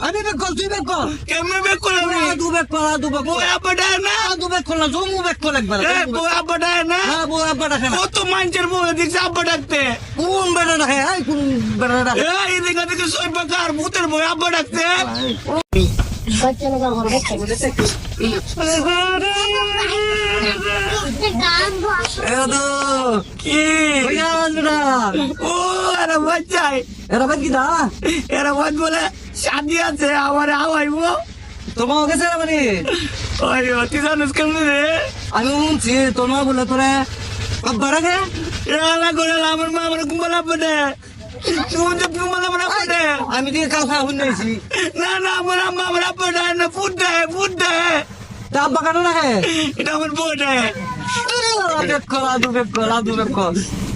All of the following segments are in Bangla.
আমি বেক কল তুই বেক কল কেমনে বেক করে আমি আদু বেক কল আদু বেক বউ কল আব্বা ডায় না আদু বেক কল না জমু বেক কল একবার এ, বউ আব্বা ডায় না হ্যাঁ বউ আব্বা ডাকে না কত মানুষের বউ দেখছে আব্বা ডাকতে কোন বেটা ডাকে এই কোন বেটা ডাকে এ, এই দেখা থেকে সৈবাকার ভূতের বউ আব্বা ডাকতে এদো কি কইয়া আসবেনা ও এরা বাচ্চাই এরা বাদ কি দা এরা বাদ বলে শাদি আছে আমার আওয়াইবো তোমার কাছে মানে? ওই তুই জানিস কেমন রে। আমি শুনছি তোমার বলে তোরে আব্বা ডাকে এলা করে আমার মা আমার কুমালা পড়ে আমি দিয়ে কাল খাওয়া শুনেছি না না আমার আম্মা আমার আব্বা ডায় না ফুট দেয় ফুট। দেয় তা আব্বা কাটো ডাকে এটা আমার বউ দেয়। বেক কল আদু বেক কল আদু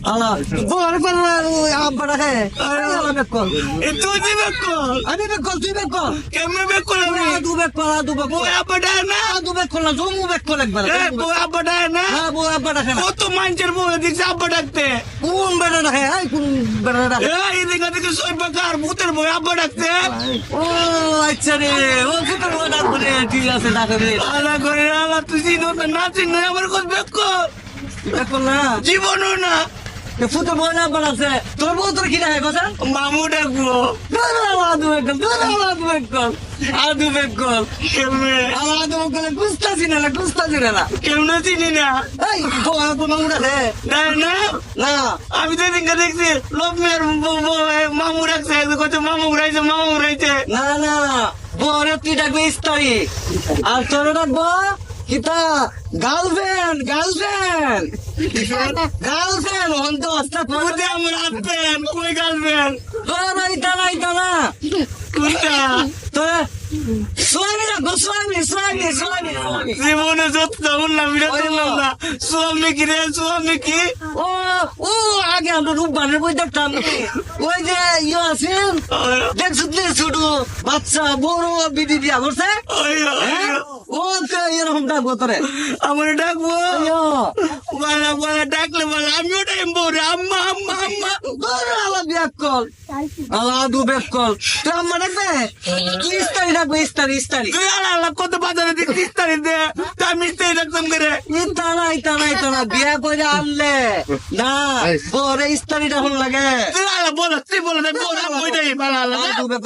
বেক বল বল আব্বা ডাকে বেক কল। এ তুই দিবে কল? আমি বেক কল তুই বেক কল। কেমনে বেক করে আমি? আদু বেক কল আদু বেক কল। আব্বা ডায় না? আদু বেক কল না জমু বেক কল একবার। বউ আব্বা ডায় না? হ্যাঁ বউ আব্বা ডাকে না কত মানুষের বউ দেখছে আব্বা ডাকতে? কোন বেটা ডাকে এই কোন বেটা ডাকে? এই দেখা থেকে সৈবাকার ভূতের বউ আব্বা ডাকতে। ও আচ্ছা রে ও ফুটার বউ ডাকবো রে ঠিক আছে ডাকে রে। আলা করে আলা তুই না না আমার কথা বেক কর বেক কল না? জীবনও না। বউ না বানাচ্ছে তোর বউ কথা? মামু ডাকবো। আমি তো এদিনকে দেখছি লোক মেয়ের মামু রাখছে কত মামু উড়াইছে মামু উড়াইছে। না না বরে তুই ডাকবি ইস্তারি আর তোর ডাকবো? কিতা গার্লফ্রেন্ড গার্লফ্রেন্ড। গার্লফ্রেন্ড হন্ত অস্তা কোথায় আমার হাসবেন কই গালবেন তোরা ইতা না ইতা না। কোনটা তোরা স্বামী রাখব স্বামী স্বামী স্বামী স্বামী। জীবনে এটা শুনলাম না। স্বামী কি রে স্বামী কি? ও ও আমরা রূপবানের বই দেখতাম ওই যে ইয়ে আছেন দেখছ ছোট বাচ্চা বড় বিধি বিয়া করছে। হ্যাঁ? ও এরকম ডাকবো তোরে। আমার ডাকবো। বলা বলা ডাকলে বলা আমিও ডাকবো রে আম্মা আম্মা আম্মা। তোর আলা ব্যাক আলা দু ব্যাক কল। তুই আম্মা ডাকবে ইস্তারি ডাকবে ইস্তারি ইস্তারি। তুই আলা আলা কত বাজারে দিক ইস্তারি দে। তা মিস্তারি ডাকতাম করে। ইতানা ইতানা ইতানা বিয়া করে আনলে। না বরে ইস্তারি হল লাগে। তুই আলা বলা তুই বলে দেখ বলা বইটাই আলা আলা দু ব্যাক